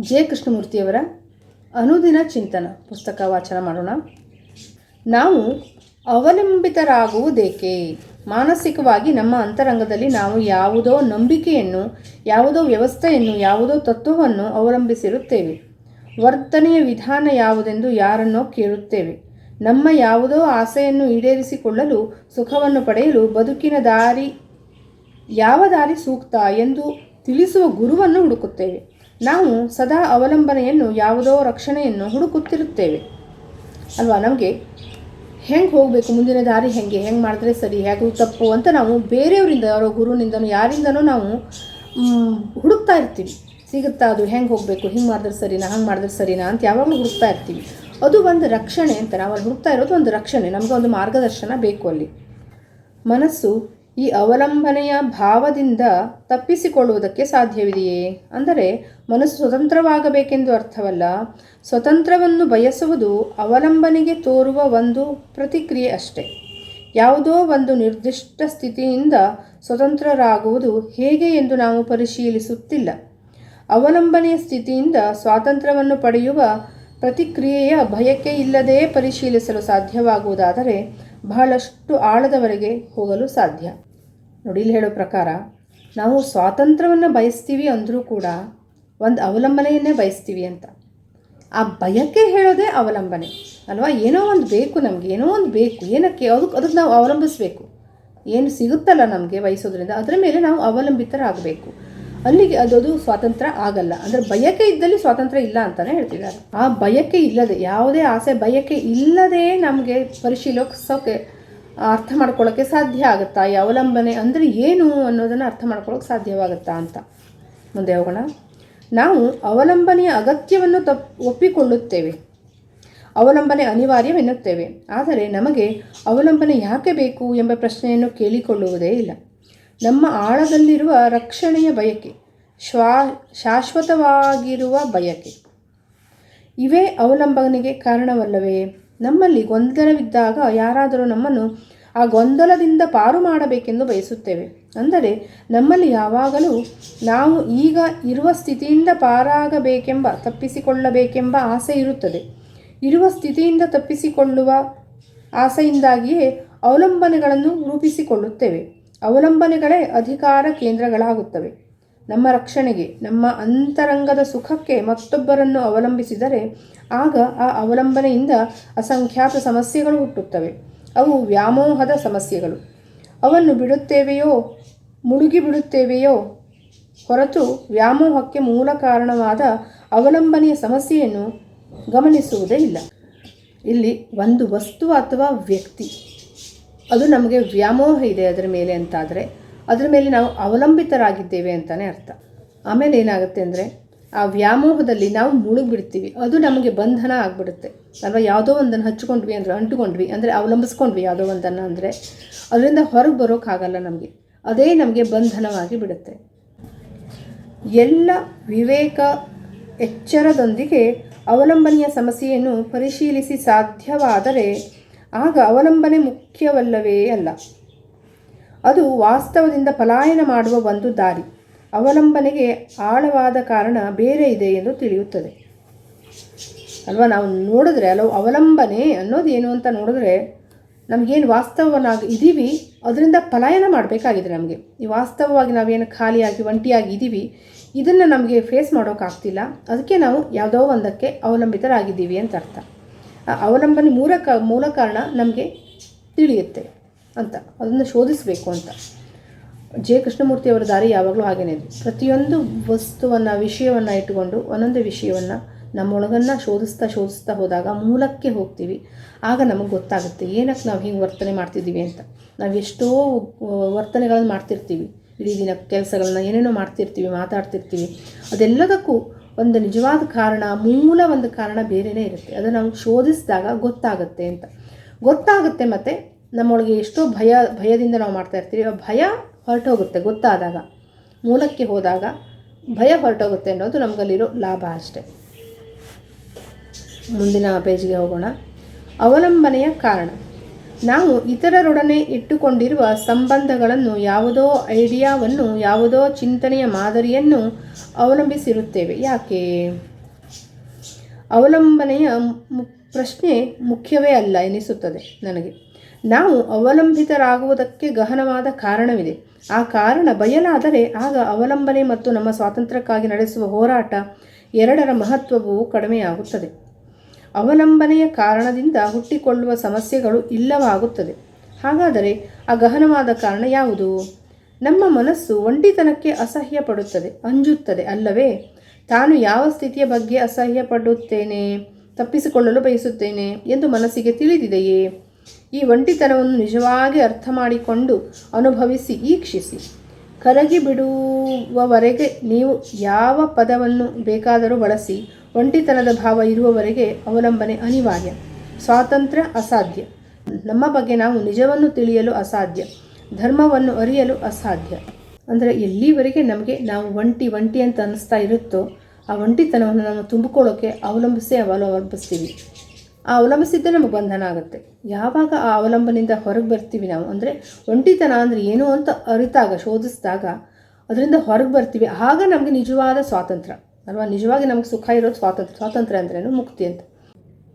J ಕೃಷ್ಣಮೂರ್ತಿಯವರ ಅನುದಿನ ಚಿಂತನ ಪುಸ್ತಕ ವಾಚನ ಮಾಡೋಣ. ನಾವು ಅವಲಂಬಿತರಾಗುವುದೇಕೆ? ಮಾನಸಿಕವಾಗಿ ನಮ್ಮ ಅಂತರಂಗದಲ್ಲಿ ನಾವು ಯಾವುದೋ ನಂಬಿಕೆಯನ್ನು, ಯಾವುದೋ ವ್ಯವಸ್ಥೆಯನ್ನು, ಯಾವುದೋ ತತ್ವವನ್ನು ಅವಲಂಬಿಸಿರುತ್ತೇವೆ. ವರ್ತನೆಯ ವಿಧಾನ ಯಾವುದೆಂದು ಯಾರನ್ನೋ ಕೇಳುತ್ತೇವೆ. ನಮ್ಮ ಯಾವುದೋ ಆಸೆಯನ್ನು ಈಡೇರಿಸಿಕೊಳ್ಳಲು, ಸುಖವನ್ನು ಪಡೆಯಲು ಬದುಕಿನ ದಾರಿ, ಯಾವ ದಾರಿ ಸೂಕ್ತ ಎಂದು ತಿಳಿಸುವ ಗುರುವನ್ನು ಹುಡುಕುತ್ತೇವೆ. ನಾವು ಸದಾ ಅವಲಂಬನೆಯನ್ನು, ಯಾವುದೋ ರಕ್ಷಣೆಯನ್ನು ಹುಡುಕುತ್ತಿರುತ್ತೇವೆ. ಅಲ್ವಾ? ನಮಗೆ ಹೆಂಗೆ ಹೋಗಬೇಕು? ಮುಂದಿನ ದಾರಿ ಹೆಂಗೆ? ಹೆಂಗೆ ಮಾಡಿದ್ರೆ ಸರಿ? ಹೇಗೂ ತಪ್ಪು ಅಂತ ನಾವು ಬೇರೆಯವರಿಂದ, ಅವರ ಗುರುವಿನಿಂದನೂ ಯಾರಿಂದನೂ ನಾವು ಹುಡುಕ್ತಾ ಇರ್ತೀವಿ. ಸಿಗುತ್ತಾ ಅದು? ಹೆಂಗೆ ಹೋಗಬೇಕು? ಹಿಂಗೆ ಮಾಡಿದ್ರೆ ಸರಿನಾ? ಹಂಗೆ ಮಾಡಿದ್ರೆ ಸರಿನಾ ಅಂತ ಯಾವಾಗಲೂ ಹುಡುಕ್ತಾ ಇರ್ತೀವಿ. ಅದು ಒಂದು ರಕ್ಷಣೆ ಅಂತ ನಾವು ಅಲ್ಲಿ ಹುಡುಕ್ತಾ ಇರೋದು ಒಂದು ರಕ್ಷಣೆ. ನಮಗೆ ಒಂದು ಮಾರ್ಗದರ್ಶನ ಬೇಕು ಅಲ್ಲಿ. ಮನಸ್ಸು ಈ ಅವಲಂಬನೆಯ ಭಾವದಿಂದ ತಪ್ಪಿಸಿಕೊಳ್ಳುವುದಕ್ಕೆ ಸಾಧ್ಯವಿದೆಯೇ? ಅಂದರೆ ಮನಸ್ಸು ಸ್ವತಂತ್ರವಾಗಬೇಕೆಂದು ಅರ್ಥವಲ್ಲ. ಸ್ವತಂತ್ರವನ್ನು ಬಯಸುವುದು ಅವಲಂಬನೆಗೆ ತೋರುವ ಒಂದು ಪ್ರತಿಕ್ರಿಯೆ ಅಷ್ಟೆ. ಯಾವುದೋ ಒಂದು ನಿರ್ದಿಷ್ಟ ಸ್ಥಿತಿಯಿಂದ ಸ್ವತಂತ್ರರಾಗುವುದು ಹೇಗೆ ಎಂದು ನಾವು ಪರಿಶೀಲಿಸುತ್ತಿಲ್ಲ. ಅವಲಂಬನೆಯ ಸ್ಥಿತಿಯಿಂದ ಸ್ವಾತಂತ್ರ್ಯವನ್ನು ಪಡೆಯುವ ಪ್ರತಿಕ್ರಿಯೆಯ ಭಯಕ್ಕೆ ಇಲ್ಲದೇ ಪರಿಶೀಲಿಸಲು ಸಾಧ್ಯವಾಗುವುದಾದರೆ ಬಹಳಷ್ಟು ಆಳದವರೆಗೆ ಹೋಗಲು ಸಾಧ್ಯ. ನೋಡಿ, ಇಲ್ಲಿ ಹೇಳೋ ಪ್ರಕಾರ ನಾವು ಸ್ವಾತಂತ್ರ್ಯವನ್ನು ಬಯಸ್ತೀವಿ ಅಂದರೂ ಕೂಡ ಒಂದು ಅವಲಂಬನೆಯನ್ನೇ ಬಯಸ್ತೀವಿ ಅಂತ. ಆ ಬಯಕೆ ಹೇಳೋದೇ ಅವಲಂಬನೆ. ಅಲ್ವಾ? ಏನೋ ಒಂದು ಬೇಕು ನಮಗೆ, ಏನೋ ಒಂದು ಬೇಕು, ಏನಕ್ಕೆ ಅದಕ್ಕೆ ಅದಕ್ಕೆ ನಾವು ಅವಲಂಬಿಸಬೇಕು. ಏನು ಸಿಗುತ್ತಲ್ಲ ನಮಗೆ ಬಯಸೋದ್ರಿಂದ, ಅದರ ಮೇಲೆ ನಾವು ಅವಲಂಬಿತರಾಗಬೇಕು. ಅಲ್ಲಿಗೆ ಅದದು ಸ್ವಾತಂತ್ರ್ಯ ಆಗಲ್ಲ. ಅಂದರೆ ಬಯಕೆ ಇದ್ದಲ್ಲಿ ಸ್ವಾತಂತ್ರ್ಯ ಇಲ್ಲ ಅಂತಲೇ ಹೇಳ್ತಿದ್ದಾರೆ. ಆ ಬಯಕೆ ಇಲ್ಲದೆ, ಯಾವುದೇ ಆಸೆ, ಬಯಕೆ ಇಲ್ಲದೇ ನಮಗೆ ಪರಿಶೀಲಿಸೋಕೆ ಅರ್ಥ ಮಾಡ್ಕೊಳ್ಳೋಕ್ಕೆ ಸಾಧ್ಯ ಆಗುತ್ತಾ? ಈ ಅವಲಂಬನೆ ಅಂದರೆ ಏನು ಅನ್ನೋದನ್ನು ಅರ್ಥ ಮಾಡ್ಕೊಳ್ಳೋಕೆ ಸಾಧ್ಯವಾಗುತ್ತಾ ಅಂತ. ಮುಂದೆ ಹೋಗೋಣ. ನಾವು ಅವಲಂಬನೆಯ ಅಗತ್ಯವನ್ನು ತಪ್, ಒಪ್ಪಿಕೊಳ್ಳುತ್ತೇವೆ. ಅವಲಂಬನೆ ಅನಿವಾರ್ಯವೆನ್ನುತ್ತೇವೆ. ಆದರೆ ನಮಗೆ ಅವಲಂಬನೆ ಯಾಕೆ ಬೇಕು ಎಂಬ ಪ್ರಶ್ನೆಯನ್ನು ಕೇಳಿಕೊಳ್ಳುವುದೇ ಇಲ್ಲ. ನಮ್ಮ ಆಳದಲ್ಲಿರುವ ರಕ್ಷಣೆಯ ಬಯಕೆ, ಶ್ವಾ, ಶಾಶ್ವತವಾಗಿರುವ ಬಯಕೆ. ಇವೇ ಅವಲಂಬನೆಗೆ ಕಾರಣವಲ್ಲವೇ? ನಮ್ಮಲ್ಲಿ ಗೊಂದಲವಿದ್ದಾಗ ಯಾರಾದರೂ ನಮ್ಮನ್ನು ಆ ಗೊಂದಲದಿಂದ ಪಾರು ಮಾಡಬೇಕೆಂದು ಬಯಸುತ್ತೇವೆ. ಅಂದರೆ ನಮ್ಮಲ್ಲಿ ಯಾವಾಗಲೂ ನಾವು ಈಗ ಇರುವ ಸ್ಥಿತಿಯಿಂದ ಪಾರಾಗಬೇಕೆಂಬ, ತಪ್ಪಿಸಿಕೊಳ್ಳಬೇಕೆಂಬ ಆಸೆ ಇರುತ್ತದೆ. ಇರುವ ಸ್ಥಿತಿಯಿಂದ ತಪ್ಪಿಸಿಕೊಳ್ಳುವ ಆಸೆಯಿಂದಾಗಿಯೇ ಅವಲಂಬನೆಗಳನ್ನು ರೂಪಿಸಿಕೊಳ್ಳುತ್ತೇವೆ. ಅವಲಂಬನೆಗಳೇ ಅಧಿಕಾರ ಕೇಂದ್ರಗಳಾಗುತ್ತವೆ. ನಮ್ಮ ರಕ್ಷಣೆಗೆ, ನಮ್ಮ ಅಂತರಂಗದ ಸುಖಕ್ಕೆ ಮತ್ತೊಬ್ಬರನ್ನು ಅವಲಂಬಿಸಿದರೆ ಆಗ ಆ ಅವಲಂಬನೆಯಿಂದ ಅಸಂಖ್ಯಾತ ಸಮಸ್ಯೆಗಳು ಹುಟ್ಟುತ್ತವೆ. ಅವು ವ್ಯಾಮೋಹದ ಸಮಸ್ಯೆಗಳು. ಅವನ್ನು ಬಿಡುತ್ತೇವೆಯೋ, ಮುಳುಗಿ ಬಿಡುತ್ತೇವೆಯೋ ಹೊರತು ವ್ಯಾಮೋಹಕ್ಕೆ ಮೂಲ ಕಾರಣವಾದ ಅವಲಂಬನೆಯ ಸಮಸ್ಯೆಯನ್ನು ಗಮನಿಸುವುದೇ ಇಲ್ಲ. ಇಲ್ಲಿ ಒಂದು ವಸ್ತು ಅಥವಾ ವ್ಯಕ್ತಿ, ಅದು ನಮಗೆ ವ್ಯಾಮೋಹ ಇದೆ ಅದರ ಮೇಲೆ ಅಂತಾದರೆ ಅದರ ಮೇಲೆ ನಾವು ಅವಲಂಬಿತರಾಗಿದ್ದೇವೆ ಅಂತಲೇ ಅರ್ಥ. ಆಮೇಲೆ ಏನಾಗುತ್ತೆ ಅಂದರೆ, ಆ ವ್ಯಾಮೋಹದಲ್ಲಿ ನಾವು ಮುಳುಗಿಬಿಡ್ತೀವಿ. ಅದು ನಮಗೆ ಬಂಧನ ಆಗಿಬಿಡುತ್ತೆ. ಅಲ್ವಾ? ಯಾವುದೋ ಒಂದನ್ನು ಹಚ್ಕೊಂಡ್ವಿ ಅಂದರೆ, ಅಂಟುಕೊಂಡ್ವಿ ಅಂದರೆ, ಅವಲಂಬಿಸ್ಕೊಂಡ್ವಿ ಯಾವುದೋ ಒಂದನ್ನು ಅಂದರೆ, ಅದರಿಂದ ಹೊರಗೆ ಬರೋಕ್ಕಾಗಲ್ಲ ನಮಗೆ. ಅದೇ ನಮಗೆ ಬಂಧನವಾಗಿ ಬಿಡುತ್ತೆ. ಎಲ್ಲ ವಿವೇಕ ಎಚ್ಚರದೊಂದಿಗೆ ಅವಲಂಬನೆಯ ಸಮಸ್ಯೆಯನ್ನು ಪರಿಶೀಲಿಸಿ ಸಾಧ್ಯವಾದರೆ, ಆಗ ಅವಲಂಬನೆ ಮುಖ್ಯವಲ್ಲವೇ ಅಲ್ಲ. ಅದು ವಾಸ್ತವದಿಂದ ಪಲಾಯನ ಮಾಡುವ ಒಂದು ದಾರಿ. ಅವಲಂಬನೆಗೆ ಆಳವಾದ ಕಾರಣ ಬೇರೆ ಇದೆ ಎಂದು ತಿಳಿಯುತ್ತದೆ. ಅಲ್ವಾ? ನಾವು ನೋಡಿದ್ರೆ ಅಲ್ಲ ಅವಲಂಬನೆ ಅನ್ನೋದು ಏನು ಅಂತ ನೋಡಿದ್ರೆ ನಮಗೇನು ವಾಸ್ತವನಾಗಿ ಇದ್ದೀವಿ ಅದರಿಂದ ಪಲಾಯನ ಮಾಡಬೇಕಾಗಿದೆ ನಮಗೆ. ಈ ವಾಸ್ತವವಾಗಿ ನಾವೇನು ಖಾಲಿಯಾಗಿ, ಒಂಟಿಯಾಗಿ ಇದ್ದೀವಿ ಇದನ್ನು ನಮಗೆ ಫೇಸ್ ಮಾಡೋಕ್ಕಾಗ್ತಿಲ್ಲ ಅದಕ್ಕೆ ನಾವು ಯಾವುದೋ ಒಂದಕ್ಕೆ ಅವಲಂಬಿತರಾಗಿದ್ದೀವಿ ಅಂತ ಅರ್ಥ. ಆ ಅವಲಂಬನೆ ಮೂಲ ಮೂಲ ಕಾರಣ ನಮಗೆ ತಿಳಿಯುತ್ತೆ. ಅಂತ. ಅದನ್ನು ಶೋಧಿಸಬೇಕು ಅಂತ. ಜೆ ಕೃಷ್ಣಮೂರ್ತಿಯವರ ದಾರಿ ಯಾವಾಗಲೂ ಹಾಗೇನೇ ಪ್ರತಿಯೊಂದು ವಸ್ತುವನ್ನು, ವಿಷಯವನ್ನು ಇಟ್ಟುಕೊಂಡು ಒಂದೊಂದೇ ವಿಷಯವನ್ನು ನಮ್ಮೊಳಗನ್ನು ಶೋಧಿಸ್ತಾ ಶೋಧಿಸ್ತಾ ಹೋದಾಗ ಮೂಲಕ್ಕೆ ಹೋಗ್ತೀವಿ. ಆಗ ನಮಗೆ ಗೊತ್ತಾಗುತ್ತೆ ಏನಕ್ಕೆ ನಾವು ಹಿಂಗೆ ವರ್ತನೆ ಮಾಡ್ತಿದ್ದೀವಿ ಅಂತ. ನಾವು ಎಷ್ಟೋ ವರ್ತನೆಗಳನ್ನು ಮಾಡ್ತಿರ್ತೀವಿ. ಇಡೀ ದಿನ ಕೆಲಸಗಳನ್ನ ಏನೇನೋ ಮಾಡ್ತಿರ್ತೀವಿ, ಮಾತಾಡ್ತಿರ್ತೀವಿ. ಅದೆಲ್ಲದಕ್ಕೂ ಒಂದು ನಿಜವಾದ ಕಾರಣ, ಮೂಲ ಒಂದು ಕಾರಣ ಬೇರೆಯೇ ಇರುತ್ತೆ. ಅದನ್ನು ನಾವು ಶೋಧಿಸಿದಾಗ ಗೊತ್ತಾಗುತ್ತೆ ಅಂತ. ಗೊತ್ತಾಗುತ್ತೆ ಮತ್ತು ನಮ್ಮೊಳಗೆ ಎಷ್ಟೋ ಭಯ, ಭಯದಿಂದ ನಾವು ಮಾಡ್ತಾ ಇರ್ತೀವಿ. ಆ ಭಯ ಹೊರಟೋಗುತ್ತೆ ಗೊತ್ತಾದಾಗ. ಮೂಲಕ್ಕೆ ಹೋದಾಗ ಭಯ ಹೊರಟೋಗುತ್ತೆ ಅನ್ನೋದು ನಮಗಲ್ಲಿರೋ ಲಾಭ ಅಷ್ಟೆ. ಮುಂದಿನ ಪೇಜ್ಗೆ ಹೋಗೋಣ. ಅವಲಂಬನೆಯ ಕಾರಣ. ನಾವು ಇತರರೊಡನೆ ಇಟ್ಟುಕೊಂಡಿರುವ ಸಂಬಂಧಗಳನ್ನು ಯಾವುದೋ ಐಡಿಯಾವನ್ನು, ಯಾವುದೋ ಚಿಂತನೆಯ ಮಾದರಿಯನ್ನು ಅವಲಂಬಿಸಿರುತ್ತೇವೆ. ಯಾಕೆ? ಅವಲಂಬನೆಯ ಪ್ರಶ್ನೆ ಮುಖ್ಯವೇ ಅಲ್ಲ ಎನಿಸುತ್ತದೆ ನನಗೆ. ನಾವು ಅವಲಂಬಿತರಾಗುವುದಕ್ಕೆ ಗಹನವಾದ ಕಾರಣವಿದೆ. ಆ ಕಾರಣ ಬಯಲಾದರೆ ಆಗ ಅವಲಂಬನೆ ಮತ್ತು ನಮ್ಮ ಸ್ವಾತಂತ್ರ್ಯಕ್ಕಾಗಿ ನಡೆಸುವ ಹೋರಾಟ ಎರಡರ ಮಹತ್ವವು ಕಡಿಮೆಯಾಗುತ್ತದೆ. ಅವಲಂಬನೆಯ ಕಾರಣದಿಂದ ಹುಟ್ಟಿಕೊಳ್ಳುವ ಸಮಸ್ಯೆಗಳು ಇಲ್ಲವಾಗುತ್ತದೆ. ಹಾಗಾದರೆ ಆ ಗಹನವಾದ ಕಾರಣ ಯಾವುದು? ನಮ್ಮ ಮನಸ್ಸು ಒಂಟಿತನಕ್ಕೆ ಅಸಹ್ಯ ಪಡುತ್ತದೆ ಅಂಜುತ್ತದೆ ಅಲ್ಲವೇ? ತಾನು ಯಾವ ಸ್ಥಿತಿಯ ಬಗ್ಗೆ ಅಸಹ್ಯ ಪಡುತ್ತೇನೆ ತಪ್ಪಿಸಿಕೊಳ್ಳಲು ಬಯಸುತ್ತೇನೆ ಎಂದು ಮನಸ್ಸಿಗೆ ತಿಳಿದಿದೆಯೇ? ಈ ಒಂಟಿತನವನ್ನು ನಿಜವಾಗಿ ಅರ್ಥ ಮಾಡಿಕೊಂಡು ಅನುಭವಿಸಿ, ಈಕ್ಷಿಸಿ. ಕರಗಿ ಬಿಡುವವರೆಗೆ ನೀವು ಯಾವ ಪದವನ್ನು ಬೇಕಾದರೂ ಬಳಸಿ, ಒಂಟಿತನದ ಭಾವ ಇರುವವರೆಗೆ ಅವಲಂಬನೆ ಅನಿವಾರ್ಯ, ಸ್ವಾತಂತ್ರ್ಯ ಅಸಾಧ್ಯ. ನಮ್ಮ ಬಗ್ಗೆ ನಾವು ನಿಜವನ್ನು ತಿಳಿಯಲು ಅಸಾಧ್ಯ, ಧರ್ಮವನ್ನು ಅರಿಯಲು ಅಸಾಧ್ಯ. ಅಂದರೆ ಎಲ್ಲಿವರೆಗೆ ನಮಗೆ ನಾವು ಒಂಟಿ ಒಂಟಿ ಅಂತ ಅನ್ನಿಸ್ತಾ ಇರುತ್ತೋ, ಆ ಒಂಟಿತನವನ್ನು ನಾವು ತುಂಬಿಕೊಳ್ಳೋಕ್ಕೆ ಅವಲಂಬಿಸೇ ಅವಲಂಬಿಸ್ತೀವಿ. ಆ ಅವಲಂಬಿಸಿದ್ದೇ ನಮಗೆ ಬಂಧನ ಆಗುತ್ತೆ. ಯಾವಾಗ ಆ ಅವಲಂಬನೆಯಿಂದ ಹೊರಗೆ ಬರ್ತೀವಿ ನಾವು? ಅಂದರೆ ಒಂಟಿತನ ಅಂದರೆ ಏನು ಅಂತ ಅರಿತಾಗ, ಶೋಧಿಸಿದಾಗ ಅದರಿಂದ ಹೊರಗೆ ಬರ್ತೀವಿ. ಆಗ ನಮಗೆ ನಿಜವಾದ ಸ್ವಾತಂತ್ರ್ಯ ಅಲ್ವಾ? ನಿಜವಾಗಿ ನಮಗೆ ಸುಖ ಇರೋದು ಸ್ವಾತಂತ್ರ್ಯ ಸ್ವಾತಂತ್ರ್ಯ ಅಂದ್ರೇನು ಮುಕ್ತಿ ಅಂತ.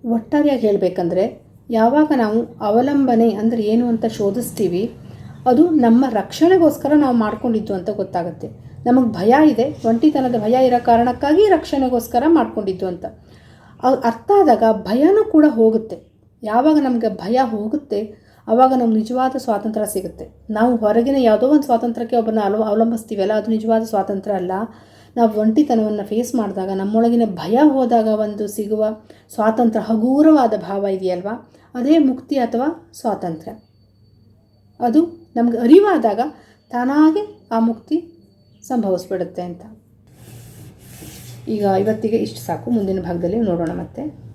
ಒಟ್ಟಾರೆಯಾಗಿ ಹೇಳಬೇಕಂದ್ರೆ ಯಾವಾಗ ನಾವು ಅವಲಂಬನೆ ಅಂದರೆ ಏನು ಅಂತ ಶೋಧಿಸ್ತೀವಿ, ಅದು ನಮ್ಮ ರಕ್ಷಣೆಗೋಸ್ಕರ ನಾವು ಮಾಡ್ಕೊಂಡಿದ್ದು ಅಂತ ಗೊತ್ತಾಗುತ್ತೆ. ನಮಗೆ ಭಯ ಇದೆ. ಒಂಟಿತನದ ಭಯ ಇರೋ ಕಾರಣಕ್ಕಾಗಿ ರಕ್ಷಣೆಗೋಸ್ಕರ ಮಾಡ್ಕೊಂಡಿದ್ದು ಅಂತ. ಅರ್ಥ ಆದಾಗ ಭಯನೂ ಕೂಡ ಹೋಗುತ್ತೆ. ಯಾವಾಗ ನಮಗೆ ಭಯ ಹೋಗುತ್ತೆ ಆವಾಗ ನಮ್ಗೆ ನಿಜವಾದ ಸ್ವಾತಂತ್ರ್ಯ ಸಿಗುತ್ತೆ. ನಾವು ಹೊರಗಿನ ಯಾವುದೋ ಒಂದು ಸ್ವಾತಂತ್ರ್ಯಕ್ಕೆ ಒಬ್ಬನ ಅಲ ಅವಲಂಬಿಸ್ತೀವಲ್ಲ, ಅದು ನಿಜವಾದ ಸ್ವಾತಂತ್ರ್ಯ ಅಲ್ಲ. ನಾವು ಒಂಟಿತನವನ್ನು ಫೇಸ್ ಮಾಡಿದಾಗ, ನಮ್ಮೊಳಗಿನ ಭಯ ಹೋದಾಗ ಒಂದು ಸಿಗುವ ಸ್ವಾತಂತ್ರ್ಯ, ಹಗೂರವಾದ ಭಾವ ಇದೆಯಲ್ವಾ? ಅದೇ ಮುಕ್ತಿ ಅಥವಾ ಸ್ವಾತಂತ್ರ್ಯ. ಅದು ನಮ್ಗೆ ಅರಿವಾದಾಗ ತಾನಾಗೆ ಆ ಮುಕ್ತಿ ಸಂಭವಿಸ್ಬಿಡುತ್ತೆ ಅಂತ. ಈಗ ಇವತ್ತಿಗೆ ಇಷ್ಟು ಸಾಕು. ಮುಂದಿನ ಭಾಗದಲ್ಲಿ ನೋಡೋಣ ಮತ್ತೆ.